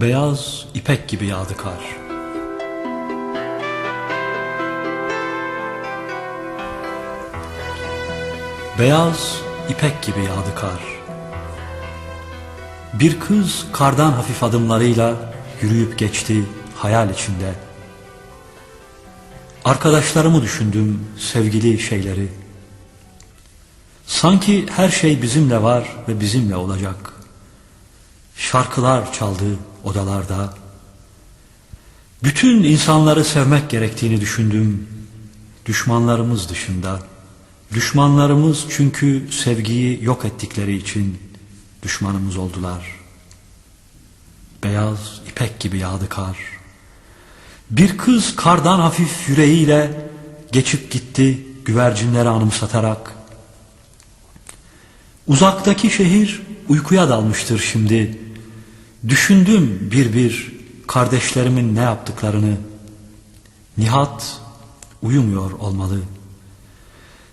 Beyaz ipek gibi yağdı kar. Beyaz ipek gibi yağdı kar. Bir kız kardan hafif adımlarıyla yürüyüp geçti hayal içinde. Arkadaşlarımı düşündüm, sevgili şeyleri. Sanki her şey bizimle var ve bizimle olacak. Şarkılar çaldı odalarda. Bütün insanları sevmek gerektiğini düşündüm. Düşmanlarımız dışında. Düşmanlarımız çünkü sevgiyi yok ettikleri için düşmanımız oldular. Beyaz ipek gibi yağdı kar. Bir kız kardan hafif yüreğiyle geçip gitti güvercinleri anımsatarak. Uzaktaki şehir uykuya dalmıştır şimdi. Düşündüm bir bir kardeşlerimin ne yaptıklarını. Nihat uyumuyor olmalı.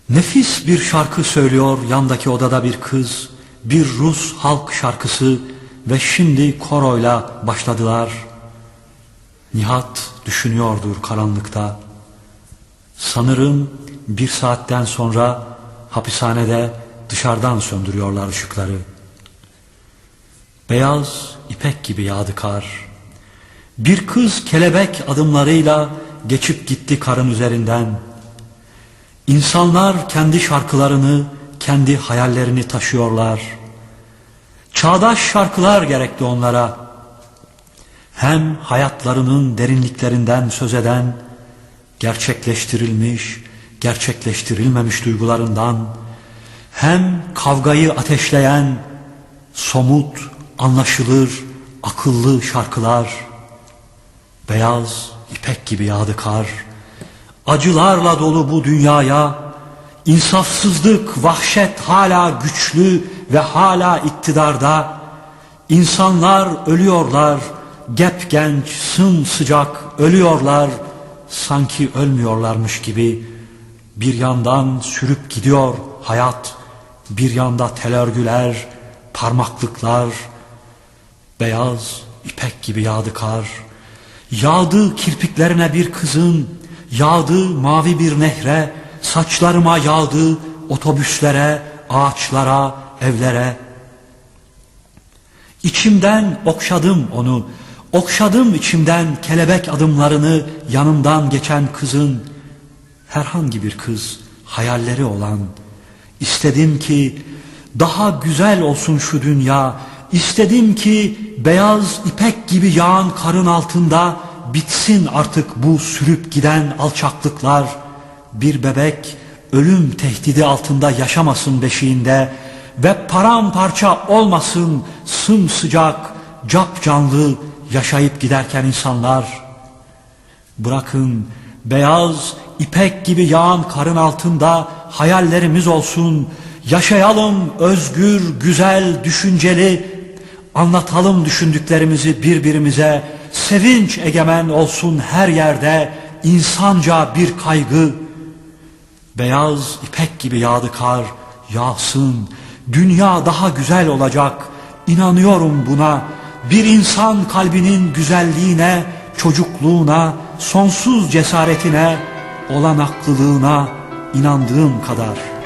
Nefis bir şarkı söylüyor yandaki odada bir kız. Bir Rus halk şarkısı ve şimdi koroyla başladılar. Nihat düşünüyordur karanlıkta. Sanırım bir saatten sonra hapishanede dışarıdan söndürüyorlar ışıkları. Beyaz ipek gibi yağdı kar. Bir kız kelebek adımlarıyla geçip gitti karın üzerinden. İnsanlar kendi şarkılarını, kendi hayallerini taşıyorlar. Çağdaş şarkılar gerekli onlara. Hem hayatlarının derinliklerinden söz eden, gerçekleştirilmiş, gerçekleştirilmemiş duygularından, hem kavgayı ateşleyen, somut, anlaşılır, akıllı şarkılar, beyaz ipek gibi yağdı kar, acılarla dolu bu dünyaya, insafsızlık, vahşet hala güçlü ve hala iktidarda, insanlar ölüyorlar, gep genç, sımsıcak ölüyorlar, sanki ölmüyorlarmış gibi, bir yandan sürüp gidiyor hayat, bir yanda tel örgüler, parmaklıklar, beyaz ipek gibi yağdı kar. Yağdı kirpiklerine bir kızın, yağdı mavi bir nehre, saçlarıma yağdı otobüslere, ağaçlara, evlere. İçimden okşadım onu, okşadım içimden kelebek adımlarını yanımdan geçen kızın, herhangi bir kız, hayalleri olan, istedim ki daha güzel olsun şu dünya, istedim ki beyaz ipek gibi yağan karın altında bitsin artık bu sürüp giden alçaklıklar, bir bebek ölüm tehdidi altında yaşamasın beşiğinde ve paramparça olmasın sımsıcak, cap canlı yaşayıp giderken insanlar. Bırakın beyaz ipek gibi yağan karın altında hayallerimiz olsun. Yaşayalım özgür, güzel, düşünceli. Anlatalım düşündüklerimizi birbirimize. Sevinç egemen olsun her yerde. insanca bir kaygı. Beyaz ipek gibi yağdı kar, yağsın. Dünya daha güzel olacak. İnanıyorum buna. Bir insan kalbinin güzelliğine, çocukluğuna, sonsuz cesaretine, olan aklılığına inandığım kadar.''